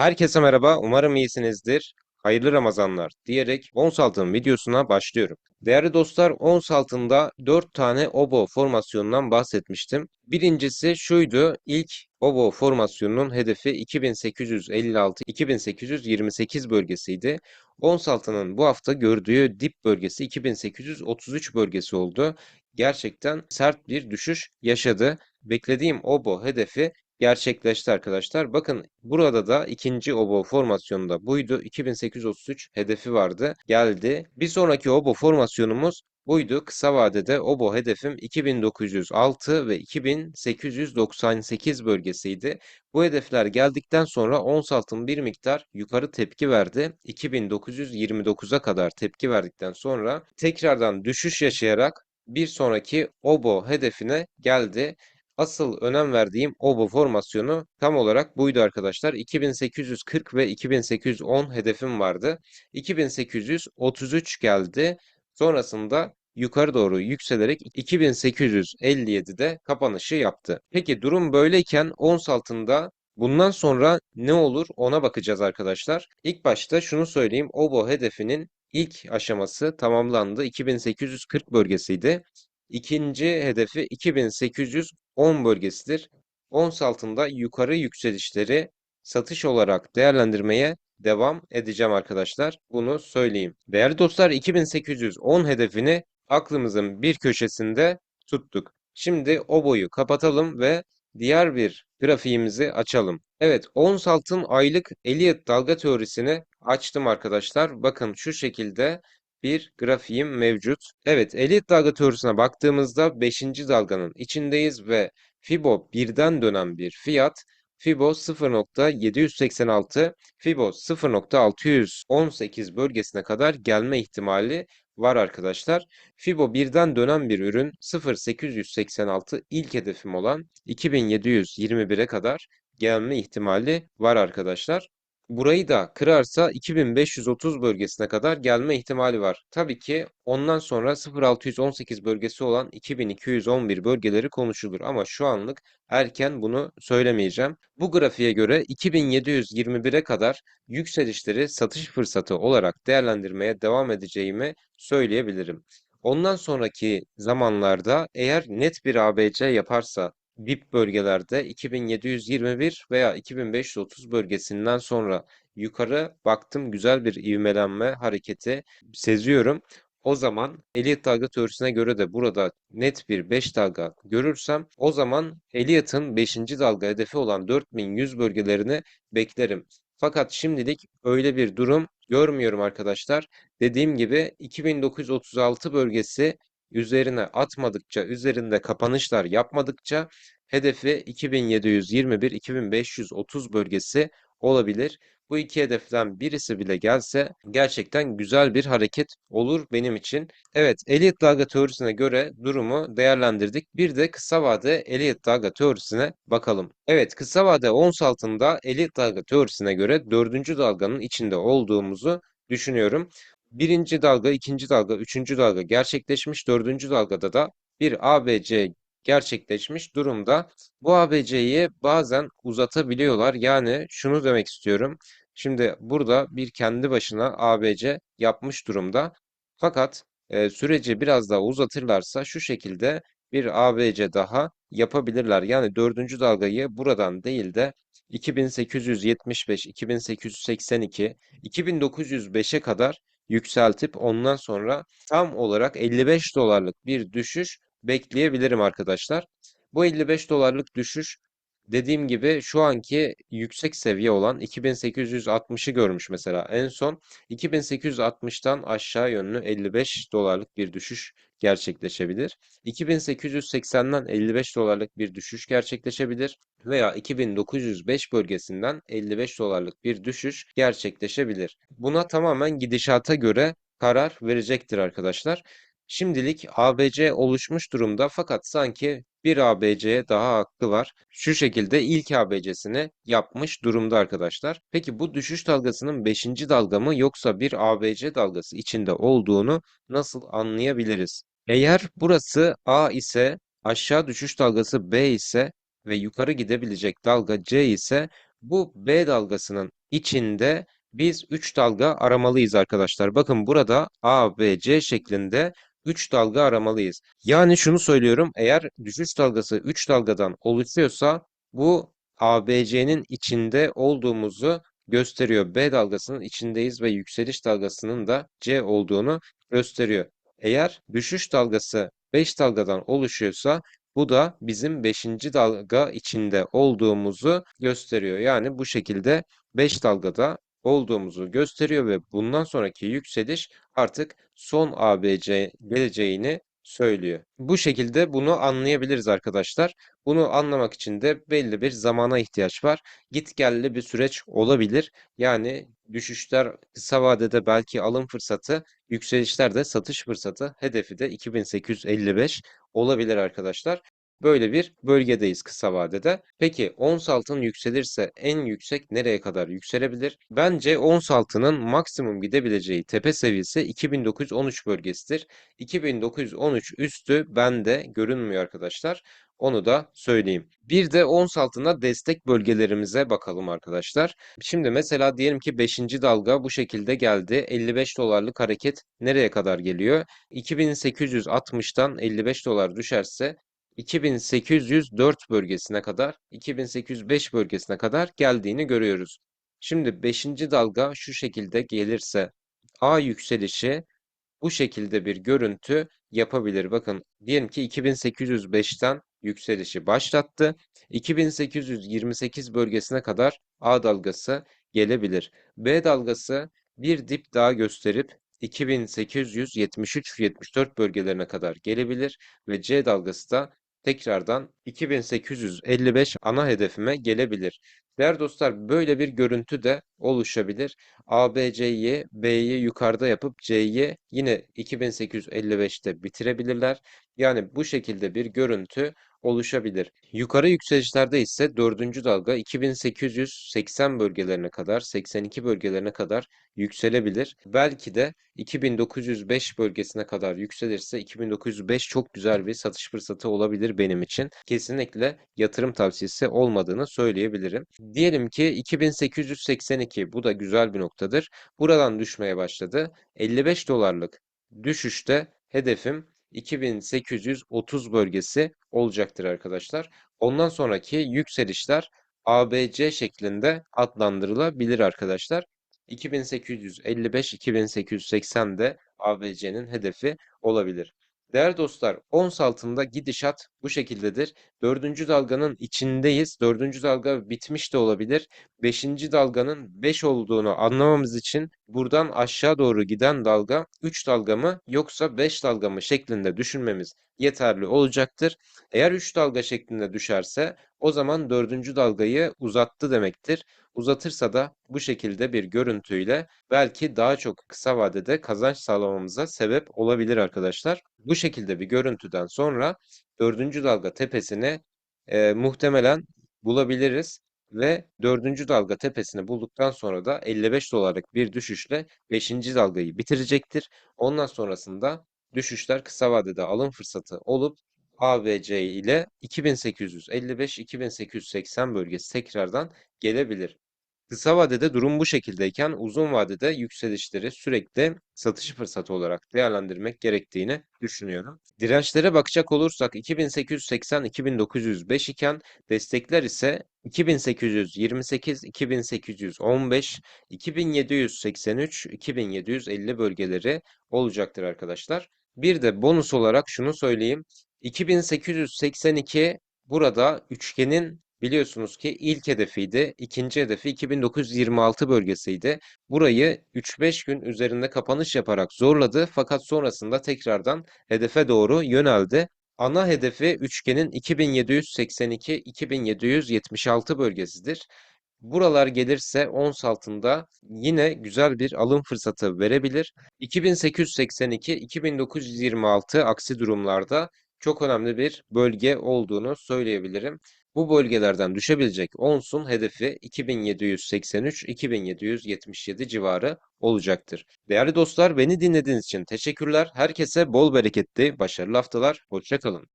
Herkese merhaba, umarım iyisinizdir. Hayırlı Ramazanlar diyerek ons altın videosuna başlıyorum. Değerli dostlar, ons altında 4 tane obo formasyonundan bahsetmiştim. Birincisi şuydu, ilk obo formasyonunun hedefi 2856-2828 bölgesiydi. Ons altının bu hafta gördüğü dip bölgesi 2833 bölgesi oldu. Gerçekten sert bir düşüş yaşadı. Beklediğim obo hedefi gerçekleşti arkadaşlar. Bakın burada da ikinci obo formasyonunda buydu. 2833 hedefi vardı. Geldi. Bir sonraki obo formasyonumuz buydu. Kısa vadede obo hedefim 2906 ve 2898 bölgesiydi. Bu hedefler geldikten sonra ons altın bir miktar yukarı tepki verdi. 2929'a kadar tepki verdikten sonra tekrardan düşüş yaşayarak bir sonraki obo hedefine geldi. Asıl önem verdiğim obo formasyonu tam olarak buydu arkadaşlar. 2840 ve 2810 hedefim vardı. 2833 geldi. Sonrasında yukarı doğru yükselerek 2857'de kapanışı yaptı. Peki durum böyleyken ons altında bundan sonra ne olur ona bakacağız arkadaşlar. İlk başta şunu söyleyeyim. Obo hedefinin ilk aşaması tamamlandı. 2840 bölgesiydi. İkinci hedefi 2810 bölgesidir. Ons altında yukarı yükselişleri satış olarak değerlendirmeye devam edeceğim arkadaşlar. Bunu söyleyeyim. Değerli dostlar 2810 hedefini aklımızın bir köşesinde tuttuk. Şimdi o boyu kapatalım ve diğer bir grafiğimizi açalım. Evet, ons altın aylık Elliott dalga teorisini açtım arkadaşlar. Bakın şu şekilde bir grafiğim mevcut. Evet, Elliott dalga teorisine baktığımızda 5. dalganın içindeyiz ve Fibo birden dönen bir fiyat. Fibo 0.786, Fibo 0.618 bölgesine kadar gelme ihtimali var arkadaşlar. Fibo birden dönen bir ürün 0.886 ilk hedefim olan 2721'e kadar gelme ihtimali var arkadaşlar. Burayı da kırarsa 2530 bölgesine kadar gelme ihtimali var. Tabii ki ondan sonra 0618 bölgesi olan 2211 bölgeleri konuşulur ama şu anlık erken bunu söylemeyeceğim. Bu grafiğe göre 2721'e kadar yükselişleri satış fırsatı olarak değerlendirmeye devam edeceğimi söyleyebilirim. Ondan sonraki zamanlarda eğer net bir ABC yaparsa VIP bölgelerde 2721 veya 2530 bölgesinden sonra yukarı baktım güzel bir ivmelenme hareketi seziyorum. O zaman Elliott dalga teorisine göre de burada net bir 5 dalga görürsem o zaman Elliott'ın 5. dalga hedefi olan 4100 bölgelerini beklerim. Fakat şimdilik öyle bir durum görmüyorum arkadaşlar. Dediğim gibi 2936 bölgesi üzerine atmadıkça, üzerinde kapanışlar yapmadıkça hedefi 2721-2530 bölgesi olabilir. Bu iki hedeften birisi bile gelse gerçekten güzel bir hareket olur benim için. Evet, Elliott dalga teorisine göre durumu değerlendirdik. Bir de kısa vade Elliott dalga teorisine bakalım. Evet, kısa vade ons altında Elliott dalga teorisine göre dördüncü dalganın içinde olduğumuzu düşünüyorum. Birinci dalga, ikinci dalga, üçüncü dalga gerçekleşmiş. Dördüncü dalgada da bir ABC gerçekleşmiş durumda. Bu ABC'yi bazen uzatabiliyorlar. Yani şunu demek istiyorum. Şimdi burada bir kendi başına ABC yapmış durumda. Fakat e, süreci biraz daha uzatırlarsa şu şekilde bir ABC daha yapabilirler. Yani dördüncü dalgayı buradan değil de 2875, 2882, 2905'e kadar yükseltip ondan sonra tam olarak 55 dolarlık bir düşüş bekleyebilirim arkadaşlar. Bu 55 dolarlık düşüş dediğim gibi şu anki yüksek seviye olan 2860'ı görmüş mesela en son 2860'tan aşağı yönlü 55 dolarlık bir düşüş gerçekleşebilir. 2880'den 55 dolarlık bir düşüş gerçekleşebilir veya 2905 bölgesinden 55 dolarlık bir düşüş gerçekleşebilir. Buna tamamen gidişata göre karar verecektir arkadaşlar. Şimdilik ABC oluşmuş durumda fakat sanki bir ABC'ye daha hakkı var. Şu şekilde ilk ABC'sini yapmış durumda arkadaşlar. Peki bu düşüş dalgasının 5. dalga mı yoksa bir ABC dalgası içinde olduğunu nasıl anlayabiliriz? Eğer burası A ise aşağı düşüş dalgası B ise ve yukarı gidebilecek dalga C ise bu B dalgasının içinde biz 3 dalga aramalıyız arkadaşlar. Bakın burada A, B, C şeklinde 3 dalga aramalıyız. Yani şunu söylüyorum. Eğer düşüş dalgası 3 dalgadan oluşuyorsa bu ABC'nin içinde olduğumuzu gösteriyor. B dalgasının içindeyiz ve yükseliş dalgasının da C olduğunu gösteriyor. Eğer düşüş dalgası 5 dalgadan oluşuyorsa bu da bizim 5. dalga içinde olduğumuzu gösteriyor. Yani bu şekilde 5 dalgada olduğumuzu gösteriyor ve bundan sonraki yükseliş artık son ABC geleceğini söylüyor. Bu şekilde bunu anlayabiliriz arkadaşlar. Bunu anlamak için de belli bir zamana ihtiyaç var. Gitgelli bir süreç olabilir. Yani düşüşler kısa vadede belki alım fırsatı, yükselişler de satış fırsatı, hedefi de 2855 olabilir arkadaşlar. Böyle bir bölgedeyiz kısa vadede. Peki ons altın yükselirse en yüksek nereye kadar yükselebilir? Bence ons altının maksimum gidebileceği tepe seviyesi 2913 bölgesidir. 2913 üstü bende görünmüyor arkadaşlar. Onu da söyleyeyim. Bir de ons altına destek bölgelerimize bakalım arkadaşlar. Şimdi mesela diyelim ki 5. dalga bu şekilde geldi. 55 dolarlık hareket nereye kadar geliyor? 2860'tan 55 dolar düşerse 2804 bölgesine kadar, 2805 bölgesine kadar geldiğini görüyoruz. Şimdi 5. dalga şu şekilde gelirse A yükselişi bu şekilde bir görüntü yapabilir. Bakın diyelim ki 2805'ten yükselişi başlattı. 2828 bölgesine kadar A dalgası gelebilir. B dalgası bir dip daha gösterip 2873-74 bölgelerine kadar gelebilir ve C dalgası da tekrardan 2855 ana hedefime gelebilir. Değerli dostlar böyle bir görüntü de oluşabilir. ABC'yi B'yi yukarıda yapıp C'yi yine 2855'te bitirebilirler. Yani bu şekilde bir görüntü oluşabilir. Yukarı yükselişlerde ise dördüncü dalga 2880 bölgelerine kadar, 82 bölgelerine kadar yükselebilir. Belki de 2905 bölgesine kadar yükselirse 2905 çok güzel bir satış fırsatı olabilir benim için. Kesinlikle yatırım tavsiyesi olmadığını söyleyebilirim. Diyelim ki 2882 bu da güzel bir noktadır. Buradan düşmeye başladı. 55 dolarlık düşüşte hedefim 2830 bölgesi olacaktır arkadaşlar. Ondan sonraki yükselişler ABC şeklinde adlandırılabilir arkadaşlar. 2855-2880 de ABC'nin hedefi olabilir. Değerli dostlar, ons altında gidişat bu şekildedir. Dördüncü dalganın içindeyiz. Dördüncü dalga bitmiş de olabilir. Beşinci dalganın 5 olduğunu anlamamız için buradan aşağı doğru giden dalga 3 dalga mı yoksa 5 dalga mı şeklinde düşünmemiz yeterli olacaktır. Eğer 3 dalga şeklinde düşerse o zaman dördüncü dalgayı uzattı demektir. Uzatırsa da bu şekilde bir görüntüyle belki daha çok kısa vadede kazanç sağlamamıza sebep olabilir arkadaşlar. Bu şekilde bir görüntüden sonra dördüncü dalga tepesini e, muhtemelen bulabiliriz ve dördüncü dalga tepesini bulduktan sonra da 55 dolarlık bir düşüşle 5. dalgayı bitirecektir. Ondan sonrasında düşüşler kısa vadede alım fırsatı olup A ve C ile 2855-2880 bölgesi tekrardan gelebilir. Kısa vadede durum bu şekildeyken uzun vadede yükselişleri sürekli satış fırsatı olarak değerlendirmek gerektiğini düşünüyorum. Dirençlere bakacak olursak 2880-2905 iken destekler ise 2828, 2815, 2783, 2750 bölgeleri olacaktır arkadaşlar. Bir de bonus olarak şunu söyleyeyim. 2882 burada üçgenin biliyorsunuz ki ilk hedefiydi. ikinci hedefi 2926 bölgesiydi. Burayı 3-5 gün üzerinde kapanış yaparak zorladı fakat sonrasında tekrardan hedefe doğru yöneldi. Ana hedefi üçgenin 2782-2776 bölgesidir. Buralar gelirse ons altında yine güzel bir alım fırsatı verebilir. 2882-2926 aksi durumlarda çok önemli bir bölge olduğunu söyleyebilirim. Bu bölgelerden düşebilecek onsun hedefi 2783-2777 civarı olacaktır. Değerli dostlar beni dinlediğiniz için teşekkürler. Herkese bol bereketli, başarılı haftalar. Hoşçakalın.